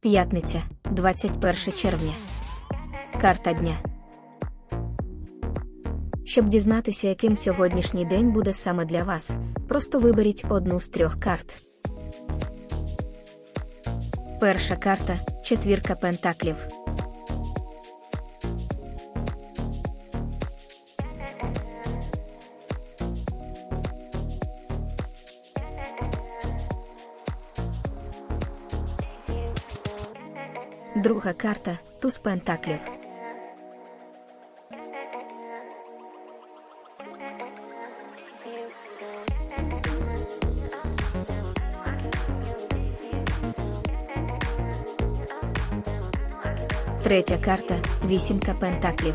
П'ятниця, 21 червня. Карта дня. Щоб дізнатися, яким сьогоднішній день буде саме для вас, просто виберіть одну з трьох карт. Перша карта четвірка пентаклів. Друга карта туз пентаклів. Третя карта вісімка пентаклів.